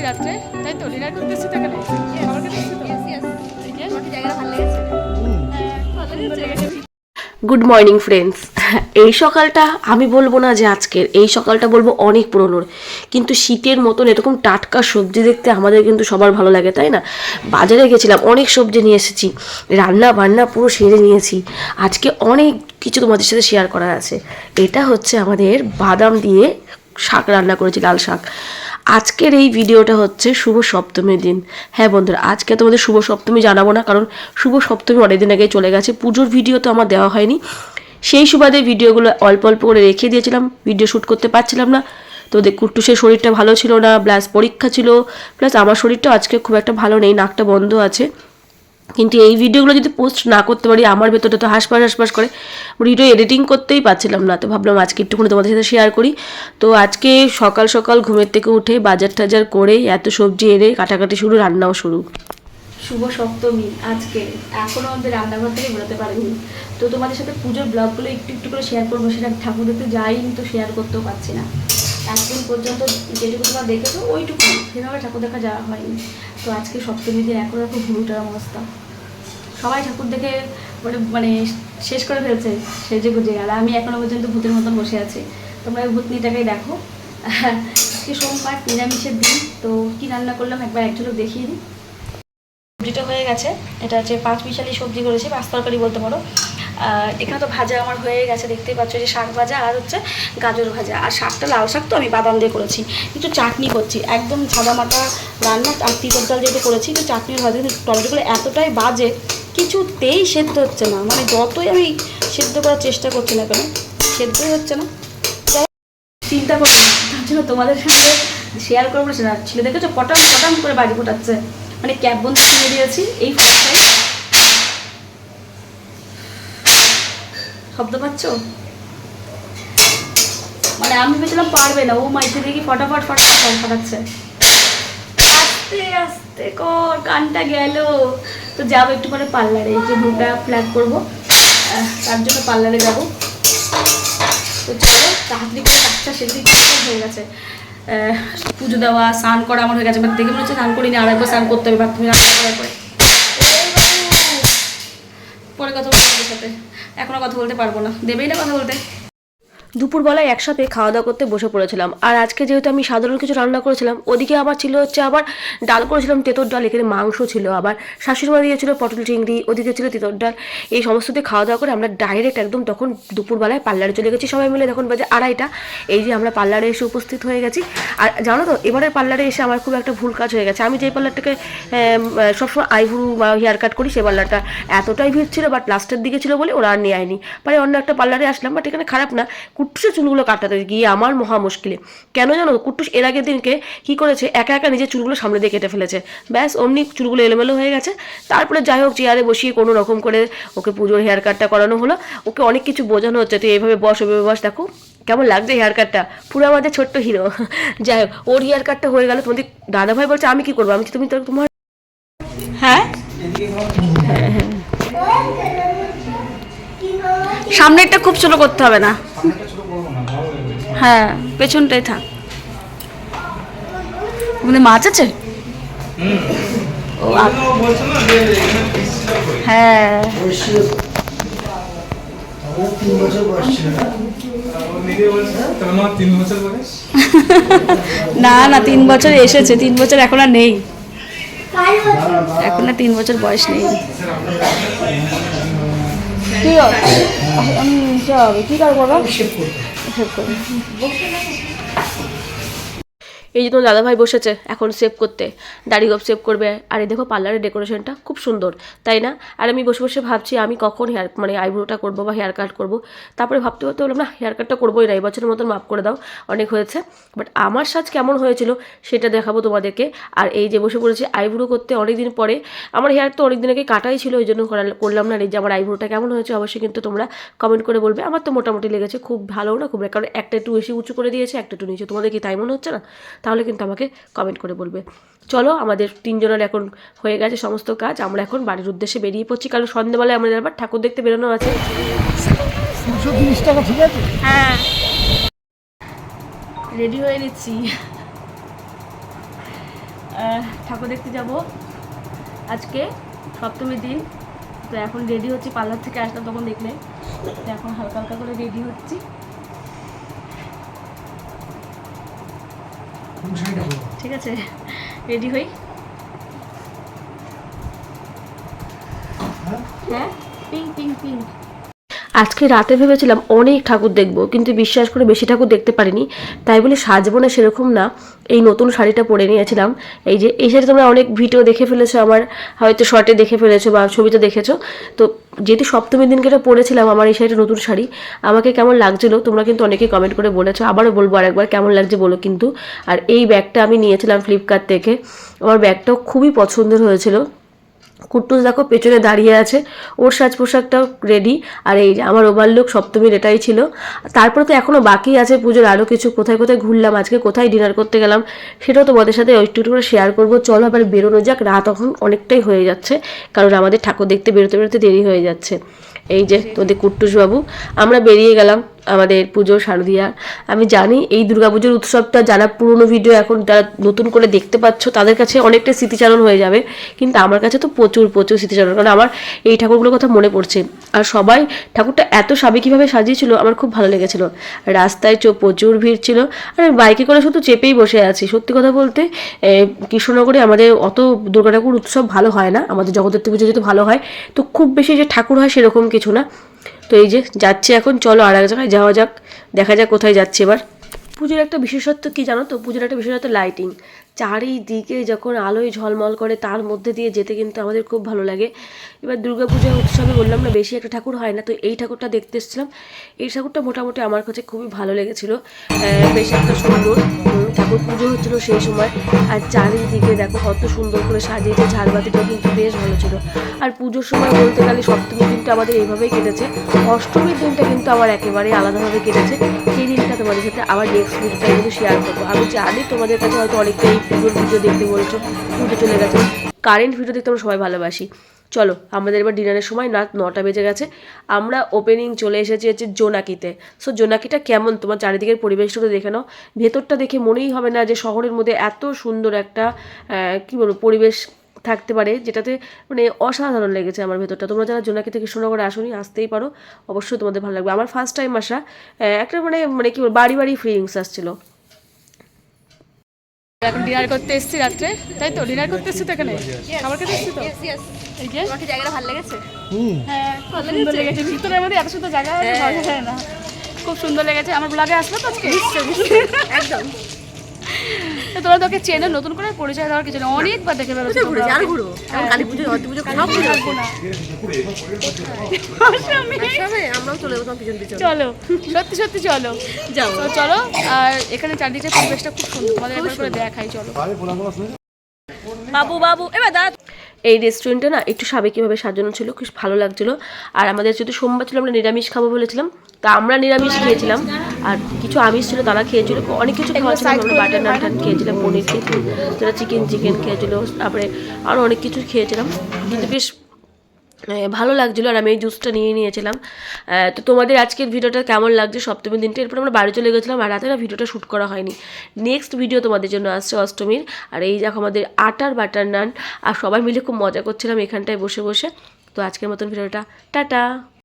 এসেছি রাত্রে তাই তো? ডিনার করতে এসেছি তো এখানে? আমার কাছে এসেছি তো? জায়গাটা ভালো লেগেছে। ভালো লেগেছে। গুড মর্নিং ফ্রেন্ডস এই সকালটা আমি বলব না যে আজকের এই সকালটা বলব অনেক পুরনোর। কিন্তু শীতের মতন এরকম টাটকা সবজি দেখতে আমাদের কিন্তু সবার ভালো লাগে তাই না? বাজারে গেছিলাম অনেক সবজি নিয়ে এসেছি। রান্না বান্না পুরো সেরে নিয়েছি। আজকে অনেক কিছু তোমাদের সাথে শেয়ার করার আছে। এটা হচ্ছে আমাদের বাদাম দিয়ে শাক রান্না করেছি লাল শাক। আজকের এই ভিডিওটা হচ্ছে শুভ সপ্তমীর দিন। হ্যাঁ বন্ধুরা, আজকে তোমাদের শুভ সপ্তমী জানাব না, কারণ শুভ সপ্তমী অনেক দিন আগে চলে গেছে। পুজোর ভিডিও তো আমার দেওয়া হয়নি। সেই সুবাদে ভিডিওগুলো অল্প অল্প করে রেখে দিয়েছিলাম, ভিডিও শ্যুট করতে পারছিলাম না। তো দেখ, কুট্টুসের শরীরটা ভালো ছিল না, প্লাস পরীক্ষা ছিল, প্লাস আমার শরীরটা আজকে খুব একটা ভালো নেই, নাকটা বন্ধ আছে। কিন্তু এই ভিডিওগুলো যদি পোস্ট না করতে পারি, আমার ভেতরটা তো হাসপাস হাসপাস করে। ভিডিও এডিটিং করতেই পারছিলাম না, তো ভাবলাম আজকে একটুখানি তোমাদের সাথে শেয়ার করি। তো আজকে সকাল সকাল ঘুমের থেকে উঠে বাজার টাজার করে এত সবজি এনে কাটাকাটি শুরু, রান্নাও শুরু। শুভ সপ্তমী, আজকে এখনও আমাদের রান্নাঘর থেকে বেরোতে পারিনি। তো তোমাদের সাথে পুজোর ব্লগগুলো একটু একটু করে শেয়ার করব, সেটা ঠাকুর দেখতে যাইনি, তো শেয়ার করতেও পারছি না। এতদিন পর্যন্ত যেটুকু তোমরা দেখেছ, ওইটুকু সেভাবে ঠাকুর দেখা যাওয়া হয়নি। তো আজকে সপ্তমী দিন, এখন এখন হুলুটার অবস্থা। সবাই ঠাকুর দেখে মানে মানে শেষ করে ফেলছে, সেজে গুজে আর আমি এখনও পর্যন্ত ভূতের মতন বসে আছি। তোমরা ওই ভূতনিটাকেই দেখো। আজকে সোমবার, নিরামিষের দিন, তো কি রান্না করলাম একবার একজনক দেখিয়ে দিই। সবজিটা হয়ে গেছে। এটা হচ্ছে পাঁচ মিশালি সবজি করেছি, পাঁচ তরকারি বলতে পারো। এখানে তো ভাজা আমার হয়ে গেছে, দেখতেই পাচ্ছ যে শাক ভাজা আর হচ্ছে গাজর ভাজা। আর শাকটা লাল শাক তো আমি বাদাম দিয়ে করেছি একটু চাটনি করছি, একদম সাদা মাটা রান্না, আর তিতর ডাল যেহেতু করেছি, তো চাটনি ভাজা কিন্তু টমেটোগুলো এতটাই বাজে, কিছুতেই সেদ্ধ হচ্ছে না। মানে যতই আমি সেদ্ধ করার চেষ্টা করছি না কেন, সেদ্ধই হচ্ছে না। চিন্তা করছি তার জন্য তোমাদের সাথে শেয়ার করব না ছেলে দেখেছ পটাম পটাম করে বাড়ি ফোটাচ্ছে। মানে ক্যাব বন্ধু কিনে দিয়েছি, এই ফোনটাই শব্দ পাচ্ছ? মানে আমি ভেবেছিলাম পারবে না। ও মাইকে দেখি ফটাফট ফটাফট ফটাচ্ছে আস্তে আস্তে কর কানটা গেল। তো যাব একটু পরে পার্লারে, এই যে মুখটা ফ্ল্যাগ করব। তার জন্য পার্লারে যাব। তো চলো, তাড়াতাড়ি করে কাজটা সেদিকে হয়ে গেছে। পুজো দেওয়া, স্নান করা আমার হয়ে গেছে। বাট দেখে মনে হচ্ছে স্নান করিনি আরেকবার স্নান করতে হবে বাথরুমে রান্না করার পরে। পরে কথা বলব সাথে। এখনও কথা বলতে পারব না। দেবেই না কথা বলতে। দুপুরবেলায় একসাথে খাওয়া দাওয়া করতে বসে পড়েছিলাম। আর আজকে যেহেতু আমি সাধারণ কিছু রান্না করেছিলাম, ওদিকে আবার ছিল হচ্ছে আবার ডাল করেছিলাম, তেঁতর ডাল, এখানে মাংস ছিল আবার। শাশুড়ি মা দিয়েছিল পটল চিংড়ি, ওদিকে ছিল তেঁতর ডাল। এই সমস্ত দিয়ে খাওয়া দাওয়া করে আমরা ডাইরেক্ট একদম তখন দুপুরবেলায় পার্লারে চলে গেছি। সবাই মিলে তখন বাজে আড়াইটা। এই যে আমরা পার্লারে এসে উপস্থিত হয়ে গেছি। আর জানো তো এবারের পার্লারে এসে আমার খুব একটা ভুল কাজ হয়ে গেছে। আমি যে পার্লারটাকে সবসময় আইব্রু বা হেয়ার কাট করি, সে পার্লারটা এতটাই ভিড় ছিল বাট লাস্টের দিকে ছিল বলে ওরা আর নিয়ে আয়নি। পরে অন্য একটা পার্লারে আসলাম বাট এখানে খারাপ না। কুট্টুসের চুলগুলো কাটাতে গিয়ে আমার মহা মুশকিলে। কেন জানো? কুট্টুস এর আগের দিনকে কি করেছে? একা একা নিজের চুলগুলো সামনে দিয়ে কেটে ফেলেছে। ব্যাস অমনি চুলগুলো এলোমেলো হয়ে গেছে। তারপরে যাই হোক চেয়ারে বসিয়ে কোনো রকম করে ওকে পুজোর হেয়ার কাটটা করানো হলো। ওকে অনেক কিছু বোঝানো হচ্ছে। তুই এইভাবে বস ওইভাবে বস। দেখো কেমন লাগছে হেয়ার কাটটা পুরো আমাদের ছোট্ট হিরো যাই হোক ওর হেয়ার কাটটা হয়ে গেল। তোমাদের দাদাভাই বলছে আমি কি করব? আমি তুমি তো তোমার হ্যাঁ। সামনেরটা খুব ছোট করতে হবে না। হ্যাঁ পেছনটাই থাক। ওখানে মাছ আছে? ও হ্যাঁ। না না না তিন বছর এসেছে তিন বছর এখন আর নেই। এখন আর তিন বছর বয়স নেই। কি হবে? কি কার করব? সেভ করব এই যে তোমার দাদাভাই বসেছে, এখন সেভ করতে। দাড়ি গপ সেভ করবে। আর এই দেখো পার্লারের ডেকোরেশনটা খুব সুন্দর, তাই না? আর আমি বসে বসে ভাবছি আমি কখন হেয়ার মানে আইব্রোটা করব বা হেয়ার কাট করব। তারপরে ভাবতে ভাবতে বললাম, না হেয়ার কাটটা করবোই না এই বছরের মতন মাফ করে দাও। অনেক হয়েছে। বাট আমার সাজ কেমন হয়েছিল, সেটা দেখাবো তোমাদেরকে। আর এই যে বসে পড়েছি আইব্রো করতে অনেক দিন পরে, আমার হেয়ার তো অনেক দিন আগে কাটাই ছিল ওই জন্য করলাম না। এই যে আমার আইব্রোটা কেমন হয়েছে, অবশ্যই কিন্তু তোমরা কমেন্ট করে বলবে। আমার তো মোটামুটি লেগেছে, খুব ভালো না, খুব কারণ একটা একটু বেশি উঁচু করে দিয়েছে, একটা একটু নিচু। তোমাদের কি তাই মনে হচ্ছে না? তাহলে কিন্তু আমাকে কমেন্ট করে বলবে। চলো আমাদের তিনজনের এখন হয়ে গেছে সমস্ত কাজ। আমরা এখন বাড়ির উদ্দেশ্যে বেরিয়ে পড়ছি। কারণ সন্ধ্যেবেলায় আমাদের আবার ঠাকুর দেখতে বেরোনো আছে। টাকা ঠিক আছে? হ্যাঁ। রেডি হয়ে নিচ্ছি। ঠাকুর দেখতে যাব। আজকে সপ্তমীর দিন। তো এখন রেডি হচ্ছি পার্লার থেকে আসলাম তখন দেখলে। তো এখন হালকা হালকা করে রেডি হচ্ছি। ঠিক আছে রেডি হই। হ্যাঁ? পিং পিং পিং আজকে রাতে ভেবেছিলাম অনেক ঠাকুর দেখব, কিন্তু বিশ্বাস করে বেশি ঠাকুর দেখতে পারিনি। তাই বলে সাজবো না সেরকম না। এই নতুন শাড়িটা পরে নিয়েছিলাম। এই যে, এই শাড়ি তোমরা অনেক ভিডিও দেখে ফেলেছো আমার, হয়তো শর্টে দেখে ফেলেছো বা ছবিতে দেখেছ। তো যেহেতু সপ্তমীর দিনকে এটা পরেছিলাম, আমার এই শাড়িটা নতুন শাড়ি। আমাকে কেমন লাগছিল তোমরা কিন্তু অনেকেই কমেন্ট করে বলেছ। আবারও বলব আরেকবার কেমন লাগছে বলো কিন্তু। আর এই ব্যাগটা আমি নিয়েছিলাম ফ্লিপকার্ট থেকে। আমার ব্যাগটাও খুবই পছন্দের হয়েছিল। কুট্টুস দেখো পেছনে দাঁড়িয়ে আছে। ওর সাজ পোশাকটাও রেডি আর এই যে আমার ওভারলুক সপ্তমীর এটাই ছিল। তারপরে তো এখনও বাকি আছে পুজোর আরও কিছু। কোথায় কোথায় ঘুরলাম, আজকে কোথায় ডিনার করতে গেলাম সেটাও তোমাদের সাথে একটু করে শেয়ার করব। চলো আবার বেরোনো যাক। রাত এখন অনেকটাই হয়ে যাচ্ছে, কারণ আমাদের ঠাকুর দেখতে বেরোতে বেরোতে দেরি হয়ে যাচ্ছে। এই যে তোদের কুট্টুস বাবু আমরা বেরিয়ে গেলাম। আমাদের পুজো শারদিয়া। আমি জানি এই দুর্গাপুজোর উৎসবটা যারা পুরনো ভিডিও এখন যারা নতুন করে দেখতে পাচ্ছ, তাদের কাছে অনেকটা স্মৃতিচারণ হয়ে যাবে। কিন্তু আমার কাছে তো প্রচুর প্রচুর স্মৃতিচারণ। কারণ আমার এই ঠাকুরগুলোর কথা মনে পড়ছে। আর সবাই ঠাকুরটা এত সাবেকিভাবে সাজিয়েছিল, আমার খুব ভালো লেগেছিল। রাস্তায় চো প্রচুর ভিড় ছিল। আর আমি বাইকে করে শুধু চেপেই বসে আছি। সত্যি কথা বলতে কৃষ্ণনগরে আমাদের অত দুর্গা ঠাকুর উৎসব ভালো হয় না। আমাদের জগদ্ধাত্রী পুজো যেহেতু ভালো হয়, তো খুব বেশি যে ঠাকুর হয় সেরকম কিছু না। তো এই যে যাচ্ছে এখন, চলো আর এক জায়গায় যাওয়া যাক, দেখা যাক কোথায় যাচ্ছে এবার। পুজোর একটা বিশেষত্ব কি জানো তো? পুজোর একটা বিশেষত্ব লাইটিং চারিদিকে যখন আলোয় ঝলমল করে, তার মধ্যে দিয়ে যেতে কিন্তু আমাদের খুব ভালো লাগে। এবার দুর্গা পূজা উৎসবে বললাম না, বেশি একটা ঠাকুর হয় না, তো এই ঠাকুরটা দেখতে এসেছিলাম। এই ঠাকুরটা মোটামুটি আমার কাছে খুবই ভালো লেগেছিল। বেশ একটা সুন্দর ঠাকুর পুজো হচ্ছিল সেই সময়। আর চারিদিকে দেখো কত সুন্দর করে সাজিয়েছে, ঝাড়বাতিটাও কিন্তু বেশ ভালো ছিল। আর পুজোর সময় বলতে গেলে সপ্তমীর দিনটা আমাদের এইভাবেই কেটেছে। অষ্টমীর দিনটা কিন্তু আমার একেবারে আলাদাভাবে কেটেছে। সেই দিনটা তোমাদের সাথে আবার নেক্সট ভিডিওটা কিন্তু শেয়ার করব। আমি জানি তোমাদের কাছে হয়তো অনেকটাই পুজোর ভিডিও দেখতে বলছো পুজো চলে গেছে। কারেন্ট ভিডিও দেখতে আমরা সবাই ভালোবাসি। চলো, আমাদের এবার ডিনারের সময় রাত নটা বেজে গেছে। আমরা ওপেনিং চলে এসেছি হচ্ছে জোনাকিতে। সো জোনাকিটা কেমন? তোমার চারিদিকের পরিবেশটা দেখে নাও। ভেতরটা দেখে মনেই হবে না যে শহরের মধ্যে এত সুন্দর একটা কি বলব, পরিবেশ থাকতে পারে, যেটাতে মানে অসাধারণ লেগেছে আমার ভেতরটা। তোমরা যারা জোনাকি থেকে কৃষ্ণনগরে আসোনি, আসতেই পারো। অবশ্যই তোমাদের ভালো লাগবে। আমার ফার্স্ট টাইম আসা একটা মানে মানে কি বাড়ি বাড়ি ফিলিংস আসছিল। এখন ডিনার করতে এসেছি রাত্রে তাই তো? ডিনার করতে এসেছি তো এখানে? খাবার খেতে এসেছি তো? জায়গাটা ভালো লেগেছে? হ্যাঁ খুব সুন্দর লেগেছে। ভিতরের মধ্যে এত সুন্দর জায়গা না। খুব সুন্দর লেগেছে। আমার ব্লগে আসলো তো আজকে? একদম। তো তোমরা তোকে চেনে নতুন করে পরিচয় দেওয়ার কিছু নেই। অনেকবার দেখে বেরোছো ঘুরে আর ঘুরো। কালী পুজো পুজো না। আমরাও চলে যাব তোমার পিছন পিছন। চলো সত্যি সত্যি চলো। যাও। চলো আর এখানে চারদিকের পরিবেশটা খুব সুন্দর। তোমাদের একবার করে দেখাই চলো। বাবু বাবু এবার দাঁড়া। এই রেস্টুরেন্টটা না একটু সাবেকিভাবে সাজানো ছিল খুব ভালো লাগছিল। আর আমাদের যেহেতু সোমবার ছিল আমরা নিরামিষ খাব বলেছিলাম। তা আমরা নিরামিষ খেয়েছিলাম। আর কিছু আমিষ ছিল তারা খেয়েছিল। অনেক কিছু খাওয়া ছিল আমরা বাটার নাটার খেয়েছিলাম পনির খেয়েছিলাম তারা চিকেন চিকেন খেয়েছিল তারপরে আরও অনেক কিছু খেয়েছিলাম। কিন্তু বেশ ভালো লাগছিল আর আমি এই জুসটা নিয়ে নিয়েছিলাম। তো তোমাদের আজকের ভিডিওটা কেমন লাগছে? সপ্তমীর দিনটা। এরপর আমরা বাড়ি চলে গেছিলাম আর রাতে ভিডিওটা শ্যুট করা হয়নি। নেক্সট ভিডিও তোমাদের জন্য আসছে অষ্টমীর। আর এই দেখো আমাদের আটার বাটার নান। আর সবাই মিলে খুব মজা করছিলাম এখানটায় বসে বসে। তো আজকের মতন ভিডিওটা। টাটা!